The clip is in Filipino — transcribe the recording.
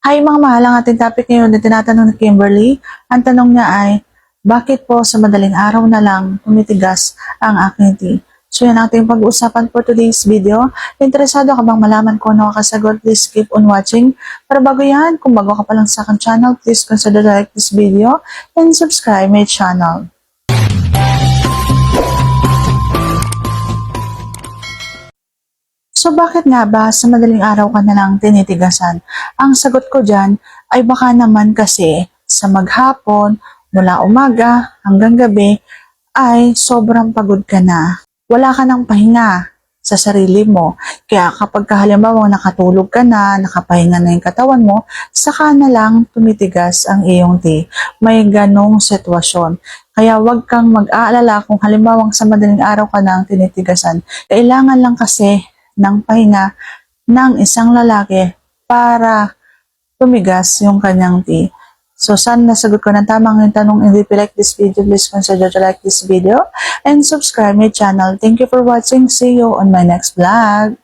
Hi mga mahal, ang ating topic ngayon na tinatanong ni Kimberly. Ang tanong niya ay, bakit po sa madaling araw na lang tumitigas ang aking? So yan ang ating pag-uusapan for today's video. Interesado ka bang malaman kung ano kasagot? Please keep on watching. Para bago yan, kung bago ka pa lang sa aking channel, please consider like this video and subscribe my channel. So bakit nga ba sa madaling araw ka na lang tinitigasan? Ang sagot ko dyan ay baka naman kasi sa maghapon, mula umaga hanggang gabi, ay sobrang pagod ka na. Wala ka ng pahinga sa sarili mo. Kaya kapag ka halimbawa nakatulog ka na, nakapahinga na yung katawan mo, saka na lang tumitigas ang iyong tea. May ganong sitwasyon. Kaya wag kang mag-aalala kung halimbawa sa madaling araw ka nang tinitigasan. Kailangan lang kasi ng pahinga ng isang lalaki para tumigas yung kanyang tea. So, sana nasagot ko ng tamang yung tanong. If you like this video, please consider to like this video and subscribe my channel. Thank you for watching. See you on my next vlog.